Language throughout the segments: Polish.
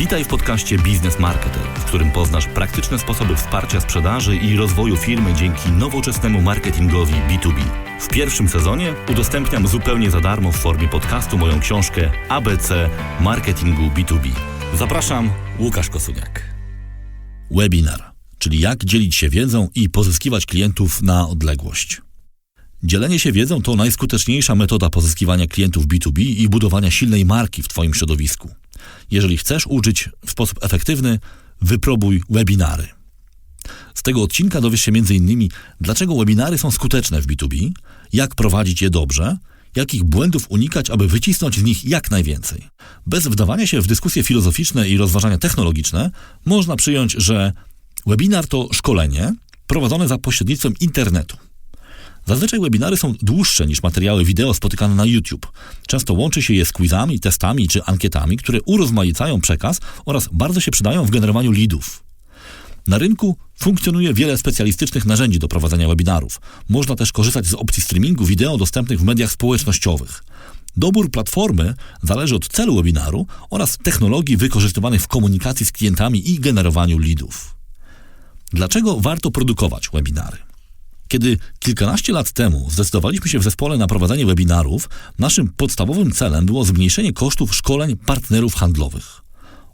Witaj w podcaście Biznes Marketer, w którym poznasz praktyczne sposoby wsparcia sprzedaży i rozwoju firmy dzięki nowoczesnemu marketingowi B2B. W pierwszym sezonie udostępniam zupełnie za darmo w formie podcastu moją książkę ABC Marketingu B2B. Zapraszam, Łukasz Kosuniak. Webinar, czyli jak dzielić się wiedzą i pozyskiwać klientów na odległość. Dzielenie się wiedzą to najskuteczniejsza metoda pozyskiwania klientów B2B i budowania silnej marki w Twoim środowisku. Jeżeli chcesz uczyć w sposób efektywny, wypróbuj webinary. Z tego odcinka dowiesz się m.in. dlaczego webinary są skuteczne w B2B, jak prowadzić je dobrze, jakich błędów unikać, aby wycisnąć z nich jak najwięcej. Bez wdawania się w dyskusje filozoficzne i rozważania technologiczne, można przyjąć, że webinar to szkolenie prowadzone za pośrednictwem internetu. Zazwyczaj webinary są dłuższe niż materiały wideo spotykane na YouTube. Często łączy się je z quizami, testami czy ankietami, które urozmaicają przekaz oraz bardzo się przydają w generowaniu leadów. Na rynku funkcjonuje wiele specjalistycznych narzędzi do prowadzenia webinarów. Można też korzystać z opcji streamingu wideo dostępnych w mediach społecznościowych. Dobór platformy zależy od celu webinaru oraz technologii wykorzystywanych w komunikacji z klientami i generowaniu leadów. Dlaczego warto produkować webinary? Kiedy kilkanaście lat temu zdecydowaliśmy się w zespole na prowadzenie webinarów, naszym podstawowym celem było zmniejszenie kosztów szkoleń partnerów handlowych.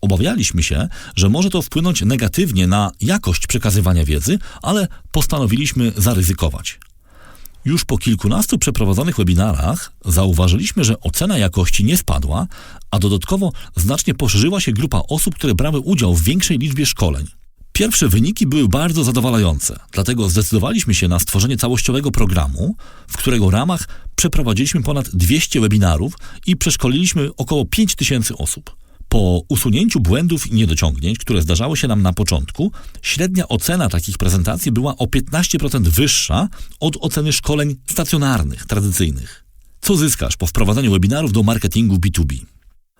Obawialiśmy się, że może to wpłynąć negatywnie na jakość przekazywania wiedzy, ale postanowiliśmy zaryzykować. Już po kilkunastu przeprowadzonych webinarach zauważyliśmy, że ocena jakości nie spadła, a dodatkowo znacznie poszerzyła się grupa osób, które brały udział w większej liczbie szkoleń. Pierwsze wyniki były bardzo zadowalające, dlatego zdecydowaliśmy się na stworzenie całościowego programu, w którego ramach przeprowadziliśmy ponad 200 webinarów i przeszkoliliśmy około 5000 osób. Po usunięciu błędów i niedociągnięć, które zdarzały się nam na początku, średnia ocena takich prezentacji była o 15% wyższa od oceny szkoleń stacjonarnych, tradycyjnych. Co zyskasz po wprowadzeniu webinarów do marketingu B2B?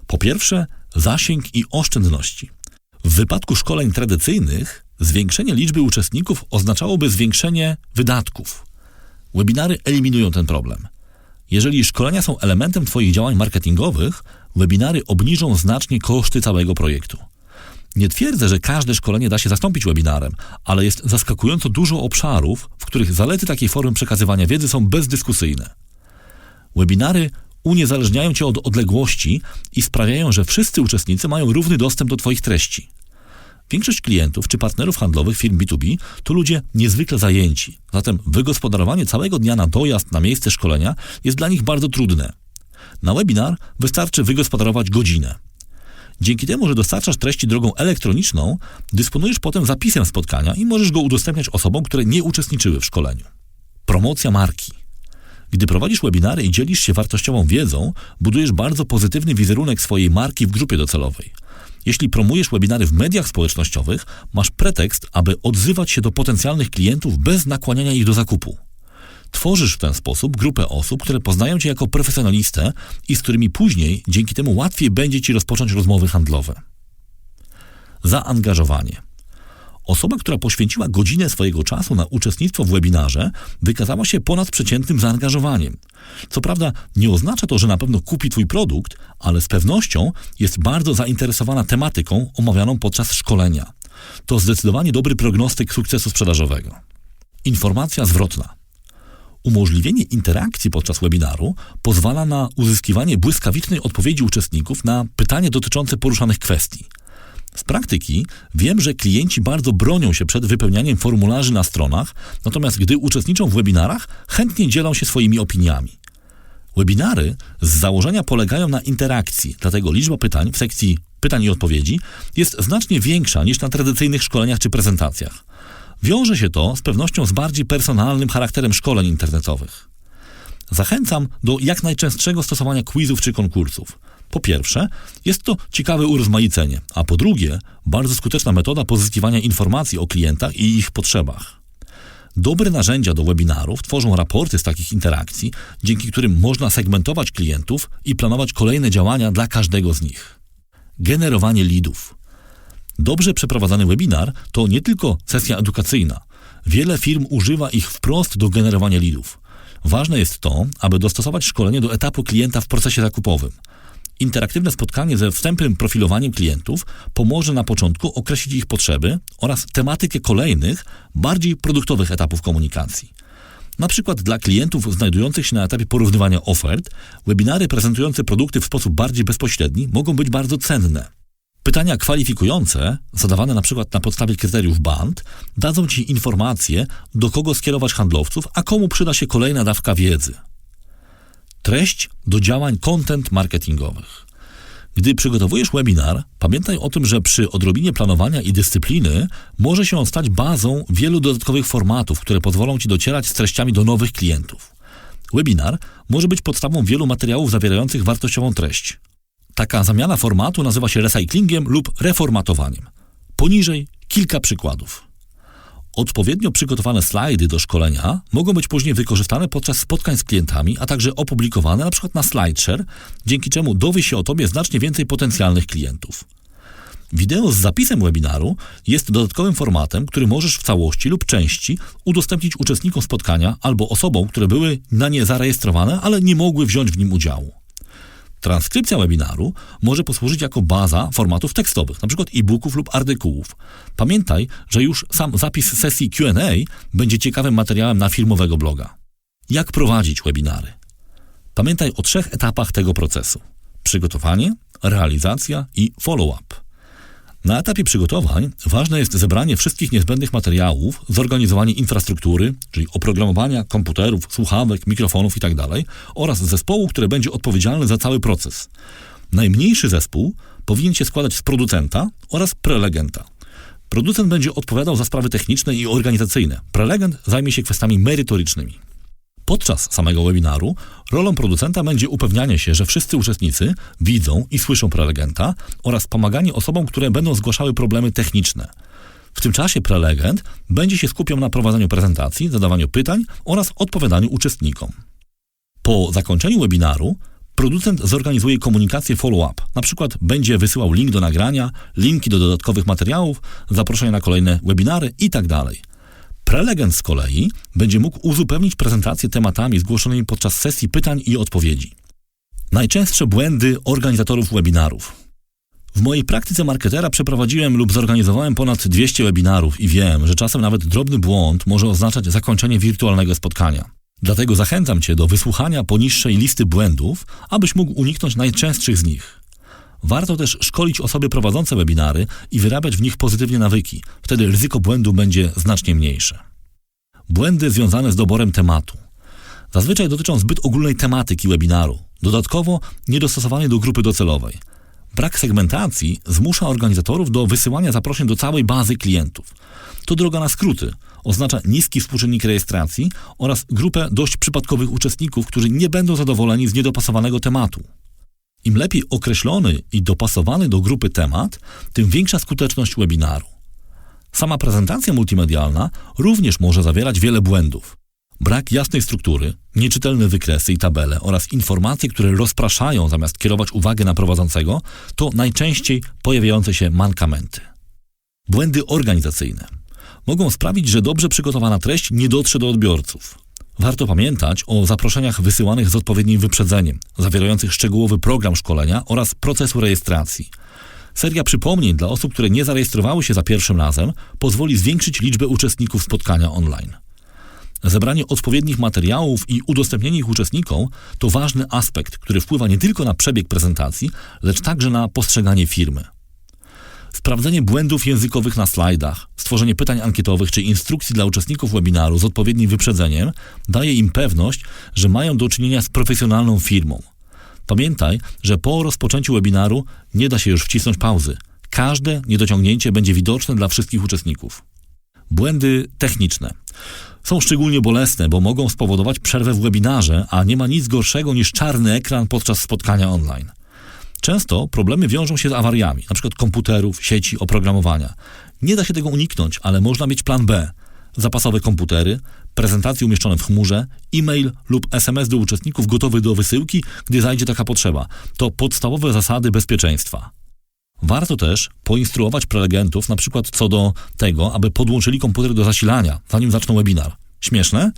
Po pierwsze, zasięg i oszczędności. W wypadku szkoleń tradycyjnych zwiększenie liczby uczestników oznaczałoby zwiększenie wydatków. Webinary eliminują ten problem. Jeżeli szkolenia są elementem Twoich działań marketingowych, webinary obniżą znacznie koszty całego projektu. Nie twierdzę, że każde szkolenie da się zastąpić webinarem, ale jest zaskakująco dużo obszarów, w których zalety takiej formy przekazywania wiedzy są bezdyskusyjne. Webinary uniezależniają cię od odległości i sprawiają, że wszyscy uczestnicy mają równy dostęp do Twoich treści. Większość klientów czy partnerów handlowych firm B2B to ludzie niezwykle zajęci, zatem wygospodarowanie całego dnia na dojazd na miejsce szkolenia jest dla nich bardzo trudne. Na webinar wystarczy wygospodarować godzinę. Dzięki temu, że dostarczasz treści drogą elektroniczną, dysponujesz potem zapisem spotkania i możesz go udostępniać osobom, które nie uczestniczyły w szkoleniu. Promocja marki. Gdy prowadzisz webinary i dzielisz się wartościową wiedzą, budujesz bardzo pozytywny wizerunek swojej marki w grupie docelowej. Jeśli promujesz webinary w mediach społecznościowych, masz pretekst, aby odzywać się do potencjalnych klientów bez nakłaniania ich do zakupu. Tworzysz w ten sposób grupę osób, które poznają cię jako profesjonalistę i z którymi później dzięki temu łatwiej będzie ci rozpocząć rozmowy handlowe. Zaangażowanie. Osoba, która poświęciła godzinę swojego czasu na uczestnictwo w webinarze, wykazała się ponadprzeciętnym zaangażowaniem. Co prawda, nie oznacza to, że na pewno kupi Twój produkt, ale z pewnością jest bardzo zainteresowana tematyką omawianą podczas szkolenia. To zdecydowanie dobry prognostyk sukcesu sprzedażowego. Informacja zwrotna. Umożliwienie interakcji podczas webinaru pozwala na uzyskiwanie błyskawicznej odpowiedzi uczestników na pytanie dotyczące poruszanych kwestii. Z praktyki wiem, że klienci bardzo bronią się przed wypełnianiem formularzy na stronach, natomiast gdy uczestniczą w webinarach, chętnie dzielą się swoimi opiniami. Webinary z założenia polegają na interakcji, dlatego liczba pytań w sekcji pytań i odpowiedzi jest znacznie większa niż na tradycyjnych szkoleniach czy prezentacjach. Wiąże się to z pewnością z bardziej personalnym charakterem szkoleń internetowych. Zachęcam do jak najczęstszego stosowania quizów czy konkursów. Po pierwsze, jest to ciekawe urozmaicenie, a po drugie, bardzo skuteczna metoda pozyskiwania informacji o klientach i ich potrzebach. Dobre narzędzia do webinarów tworzą raporty z takich interakcji, dzięki którym można segmentować klientów i planować kolejne działania dla każdego z nich. Generowanie leadów. Dobrze przeprowadzany webinar to nie tylko sesja edukacyjna. Wiele firm używa ich wprost do generowania leadów. Ważne jest to, aby dostosować szkolenie do etapu klienta w procesie zakupowym. Interaktywne spotkanie ze wstępnym profilowaniem klientów pomoże na początku określić ich potrzeby oraz tematykę kolejnych, bardziej produktowych etapów komunikacji. Na przykład dla klientów znajdujących się na etapie porównywania ofert, webinary prezentujące produkty w sposób bardziej bezpośredni mogą być bardzo cenne. Pytania kwalifikujące, zadawane na przykład na podstawie kryteriów BAND, dadzą Ci informację, do kogo skierować handlowców, a komu przyda się kolejna dawka wiedzy. Treść do działań content marketingowych. Gdy przygotowujesz webinar, pamiętaj o tym, że przy odrobinie planowania i dyscypliny może się on stać bazą wielu dodatkowych formatów, które pozwolą Ci docierać z treściami do nowych klientów. Webinar może być podstawą wielu materiałów zawierających wartościową treść. Taka zamiana formatu nazywa się recyklingiem lub reformatowaniem. Poniżej kilka przykładów. Odpowiednio przygotowane slajdy do szkolenia mogą być później wykorzystane podczas spotkań z klientami, a także opublikowane np. na SlideShare, dzięki czemu dowie się o Tobie znacznie więcej potencjalnych klientów. Wideo z zapisem webinaru jest dodatkowym formatem, który możesz w całości lub części udostępnić uczestnikom spotkania albo osobom, które były na nie zarejestrowane, ale nie mogły wziąć w nim udziału. Transkrypcja webinaru może posłużyć jako baza formatów tekstowych, np. e-booków lub artykułów. Pamiętaj, że już sam zapis sesji Q&A będzie ciekawym materiałem na firmowego bloga. Jak prowadzić webinary? Pamiętaj o trzech etapach tego procesu: przygotowanie, realizacja i follow-up. Na etapie przygotowań ważne jest zebranie wszystkich niezbędnych materiałów, zorganizowanie infrastruktury, czyli oprogramowania, komputerów, słuchawek, mikrofonów itd. oraz zespołu, który będzie odpowiedzialny za cały proces. Najmniejszy zespół powinien się składać z producenta oraz prelegenta. Producent będzie odpowiadał za sprawy techniczne i organizacyjne. Prelegent zajmie się kwestiami merytorycznymi. Podczas samego webinaru rolą producenta będzie upewnianie się, że wszyscy uczestnicy widzą i słyszą prelegenta oraz pomaganie osobom, które będą zgłaszały problemy techniczne. W tym czasie prelegent będzie się skupiał na prowadzeniu prezentacji, zadawaniu pytań oraz odpowiadaniu uczestnikom. Po zakończeniu webinaru producent zorganizuje komunikację follow-up. Na przykład będzie wysyłał link do nagrania, linki do dodatkowych materiałów, zaproszenia na kolejne webinary itd. Prelegent z kolei będzie mógł uzupełnić prezentację tematami zgłoszonymi podczas sesji pytań i odpowiedzi. Najczęstsze błędy organizatorów webinarów. W mojej praktyce marketera przeprowadziłem lub zorganizowałem ponad 200 webinarów i wiem, że czasem nawet drobny błąd może oznaczać zakończenie wirtualnego spotkania. Dlatego zachęcam Cię do wysłuchania poniższej listy błędów, abyś mógł uniknąć najczęstszych z nich. Warto też szkolić osoby prowadzące webinary i wyrabiać w nich pozytywnie nawyki. Wtedy ryzyko błędu będzie znacznie mniejsze. Błędy związane z doborem tematu. Zazwyczaj dotyczą zbyt ogólnej tematyki webinaru, dodatkowo niedostosowanej do grupy docelowej. Brak segmentacji zmusza organizatorów do wysyłania zaproszeń do całej bazy klientów. To droga na skróty. Oznacza niski współczynnik rejestracji oraz grupę dość przypadkowych uczestników, którzy nie będą zadowoleni z niedopasowanego tematu. Im lepiej określony i dopasowany do grupy temat, tym większa skuteczność webinaru. Sama prezentacja multimedialna również może zawierać wiele błędów. Brak jasnej struktury, nieczytelne wykresy i tabele oraz informacje, które rozpraszają zamiast kierować uwagę na prowadzącego, to najczęściej pojawiające się mankamenty. Błędy organizacyjne mogą sprawić, że dobrze przygotowana treść nie dotrze do odbiorców. Warto pamiętać o zaproszeniach wysyłanych z odpowiednim wyprzedzeniem, zawierających szczegółowy program szkolenia oraz procesu rejestracji. Seria przypomnień dla osób, które nie zarejestrowały się za pierwszym razem, pozwoli zwiększyć liczbę uczestników spotkania online. Zebranie odpowiednich materiałów i udostępnienie ich uczestnikom to ważny aspekt, który wpływa nie tylko na przebieg prezentacji, lecz także na postrzeganie firmy. Sprawdzenie błędów językowych na slajdach, stworzenie pytań ankietowych czy instrukcji dla uczestników webinaru z odpowiednim wyprzedzeniem daje im pewność, że mają do czynienia z profesjonalną firmą. Pamiętaj, że po rozpoczęciu webinaru nie da się już wcisnąć pauzy. Każde niedociągnięcie będzie widoczne dla wszystkich uczestników. Błędy techniczne. Są szczególnie bolesne, bo mogą spowodować przerwę w webinarze, a nie ma nic gorszego niż czarny ekran podczas spotkania online. Często problemy wiążą się z awariami, np. komputerów, sieci, oprogramowania. Nie da się tego uniknąć, ale można mieć plan B. Zapasowe komputery, prezentacje umieszczone w chmurze, e-mail lub SMS do uczestników gotowy do wysyłki, gdy zajdzie taka potrzeba. To podstawowe zasady bezpieczeństwa. Warto też poinstruować prelegentów na przykład co do tego, aby podłączyli komputer do zasilania, zanim zaczną webinar. Śmieszne?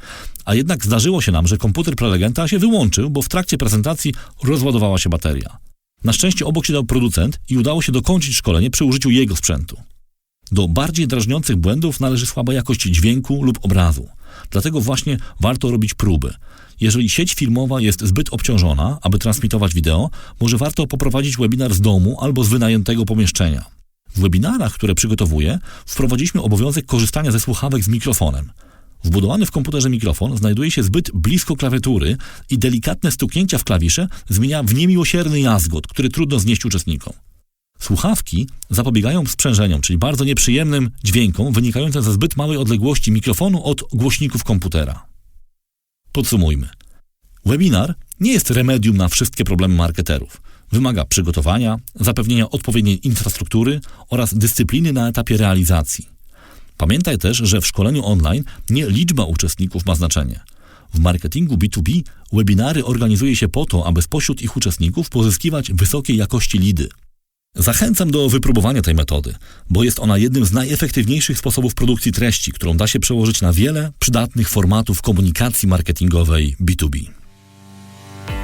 A jednak zdarzyło się nam, że komputer prelegenta się wyłączył, bo w trakcie prezentacji rozładowała się bateria. Na szczęście obok siedział producent i udało się dokończyć szkolenie przy użyciu jego sprzętu. Do bardziej drażniących błędów należy słaba jakość dźwięku lub obrazu. Dlatego właśnie warto robić próby. Jeżeli sieć filmowa jest zbyt obciążona, aby transmitować wideo, może warto poprowadzić webinar z domu albo z wynajętego pomieszczenia. W webinarach, które przygotowuję, wprowadziliśmy obowiązek korzystania ze słuchawek z mikrofonem. Wbudowany w komputerze mikrofon znajduje się zbyt blisko klawiatury i delikatne stuknięcia w klawisze zmienia w niemiłosierny jazgot, który trudno znieść uczestnikom. Słuchawki zapobiegają sprzężeniom, czyli bardzo nieprzyjemnym dźwiękom wynikającym ze zbyt małej odległości mikrofonu od głośników komputera. Podsumujmy. Webinar nie jest remedium na wszystkie problemy marketerów. Wymaga przygotowania, zapewnienia odpowiedniej infrastruktury oraz dyscypliny na etapie realizacji. Pamiętaj też, że w szkoleniu online nie liczba uczestników ma znaczenie. W marketingu B2B webinary organizuje się po to, aby spośród ich uczestników pozyskiwać wysokiej jakości lidy. Zachęcam do wypróbowania tej metody, bo jest ona jednym z najefektywniejszych sposobów produkcji treści, którą da się przełożyć na wiele przydatnych formatów komunikacji marketingowej B2B.